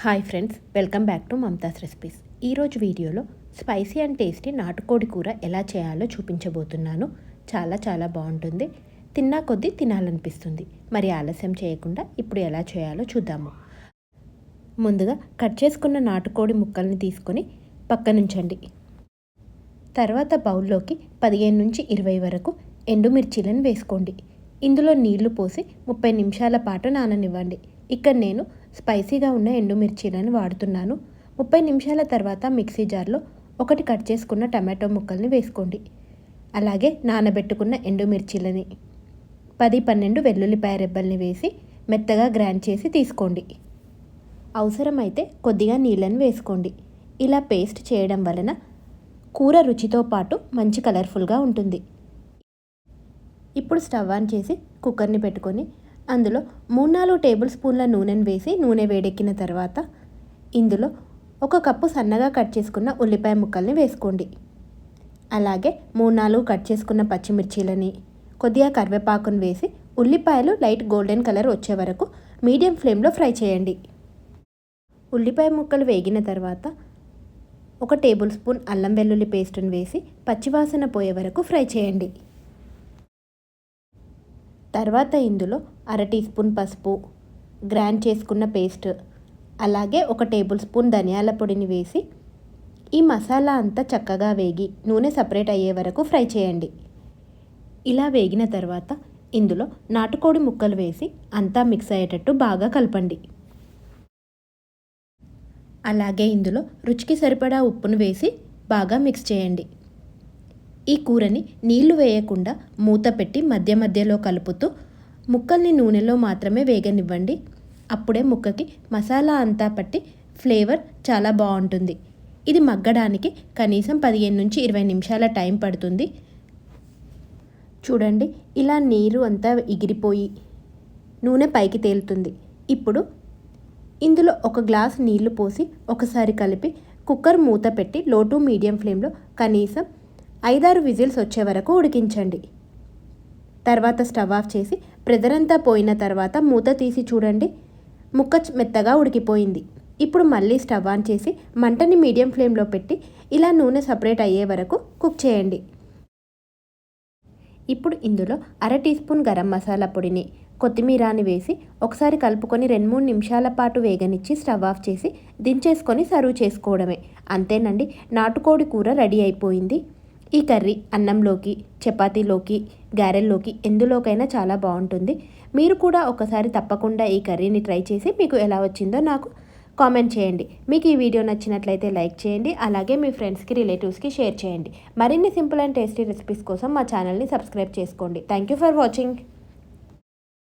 Hi friends welcome back to Mamatha's recipes. ఈరోజు వీడియోలో spicy and tasty నాటుకోడి కూర ఎలా చేయాలో చూపించబోతున్నాను. చాలా చాలా బాగుంటుంది. తిన్నా కొద్దీ తినాలనిపిస్తుంది. మరి ఆలస్యం చేయకుండా ఇప్పుడు ఎలా చేయాలో చూద్దాము. ముందుగా కట్ చేసుకున్న నాటుకోడి ముక్కల్ని తీసుకొని పక్కనుంచండి. తర్వాత బౌల్లోకి పదిహేను నుంచి ఇరవై వరకు ఎండుమిర్చీలను వేసుకోండి. ఇందులో నీళ్ళు పోసి ముప్పై నిమిషాల పాటు నాననివ్వండి. ఇక్కడ నేను స్పైసీగా ఉన్న ఎండుమిర్చీలను వాడుతున్నాను. ముప్పై నిమిషాల తర్వాత మిక్సీ జార్లో ఒకటి కట్ చేసుకున్న టమాటో ముక్కల్ని వేసుకోండి. అలాగే నానబెట్టుకున్న ఎండుమిర్చీలని. పది పన్నెండు వెల్లుల్లిపాయ రెబ్బల్ని వేసి మెత్తగా గ్రైండ్ చేసి తీసుకోండి. అవసరమైతే కొద్దిగా నీళ్ళని వేసుకోండి. ఇలా పేస్ట్ చేయడం వలన కూర రుచితో పాటు మంచి కలర్ఫుల్గా ఉంటుంది. ఇప్పుడు స్టవ్ ఆన్ చేసి కుక్కర్ని పెట్టుకొని అందులో మూడు నాలుగు టేబుల్ స్పూన్ల నూనెను వేసి నూనె వేడెక్కిన తర్వాత ఇందులో ఒక కప్పు సన్నగా కట్ చేసుకున్న ఉల్లిపాయ ముక్కల్ని వేసుకోండి. అలాగే మూడు నాలుగు కట్ చేసుకున్న పచ్చిమిర్చీలని కొద్దిగా కరివేపాకును వేసి ఉల్లిపాయలు లైట్ గోల్డెన్ కలర్ వచ్చే వరకు మీడియం ఫ్లేమ్లో ఫ్రై చేయండి. ఉల్లిపాయ ముక్కలు వేగిన తర్వాత ఒక టేబుల్ స్పూన్ అల్లం వెల్లుల్లి పేస్టును వేసి పచ్చివాసన పోయే వరకు ఫ్రై చేయండి. తర్వాత ఇందులో అర టీ స్పూన్ పసుపు గ్రైండ్ చేసుకున్న పేస్ట్ అలాగే ఒక టేబుల్ స్పూన్ ధనియాల పొడిని వేసి ఈ మసాలా అంతా చక్కగా వేగి నూనె సపరేట్ అయ్యే వరకు ఫ్రై చేయండి. ఇలా వేగిన తర్వాత ఇందులో నాటుకోడి ముక్కలు వేసి అంతా మిక్స్ అయ్యేటట్టు బాగా కలపండి. అలాగే ఇందులో రుచికి సరిపడా ఉప్పును వేసి బాగా మిక్స్ చేయండి. ఈ కూరని నీళ్ళు వేయకుండా మూత పెట్టి మధ్య మధ్యలో కలుపుతూ ముక్కల్ని నూనెలో మాత్రమే వేగనివ్వండి. అప్పుడే ముక్కకి మసాలా అంతా పట్టి ఫ్లేవర్ చాలా బాగుంటుంది. ఇది మగ్గడానికి కనీసం పదిహేను నుంచి ఇరవై నిమిషాల టైం పడుతుంది. చూడండి ఇలా నీరు అంతా ఎగిరిపోయి నూనె పైకి తేలుతుంది. ఇప్పుడు ఇందులో ఒక గ్లాస్ నీళ్ళు పోసి ఒకసారి కలిపి కుక్కర్ మూత పెట్టి లో టు మీడియం ఫ్లేమ్లో కనీసం ఐదారు విజిల్స్ వచ్చే వరకు ఉడికించండి. తర్వాత స్టవ్ ఆఫ్ చేసి ప్రెజర్ అంతా పోయిన తర్వాత మూత తీసి చూడండి. ముక్క మెత్తగా ఉడికిపోయింది. ఇప్పుడు మళ్ళీ స్టవ్ ఆన్ చేసి మంటని మీడియం ఫ్లేమ్లో పెట్టి ఇలా నూనె సపరేట్ అయ్యే వరకు కుక్ చేయండి. ఇప్పుడు ఇందులో అర టీ స్పూన్ గరం మసాలా పొడిని కొత్తిమీరాని వేసి ఒకసారి కలుపుకొని రెండు మూడు నిమిషాల పాటు వేగనిచ్చి స్టవ్ ఆఫ్ చేసి దించేసుకొని సర్వ్ చేసుకోవడమే. అంతేనండి నాటుకోడి కూర రెడీ అయిపోయింది. ఈ కర్రీ అన్నంలోకి చపాతీలోకి గారెల్లోకి ఎందులోకైనా చాలా బాగుంటుంది. మీరు కూడా ఒకసారి తప్పకుండా ఈ కర్రీని ట్రై చేసి మీకు ఎలా వచ్చిందో నాకు కామెంట్ చేయండి. మీకు ఈ వీడియో నచ్చినట్లయితే లైక్ చేయండి అలాగే మీ ఫ్రెండ్స్కి రిలేటివ్స్కి షేర్ చేయండి. మరిన్ని సింపుల్ అండ్ టేస్టీ రెసిపీస్ కోసం మా ఛానల్ని సబ్స్క్రైబ్ చేసుకోండి. Thank you for watching.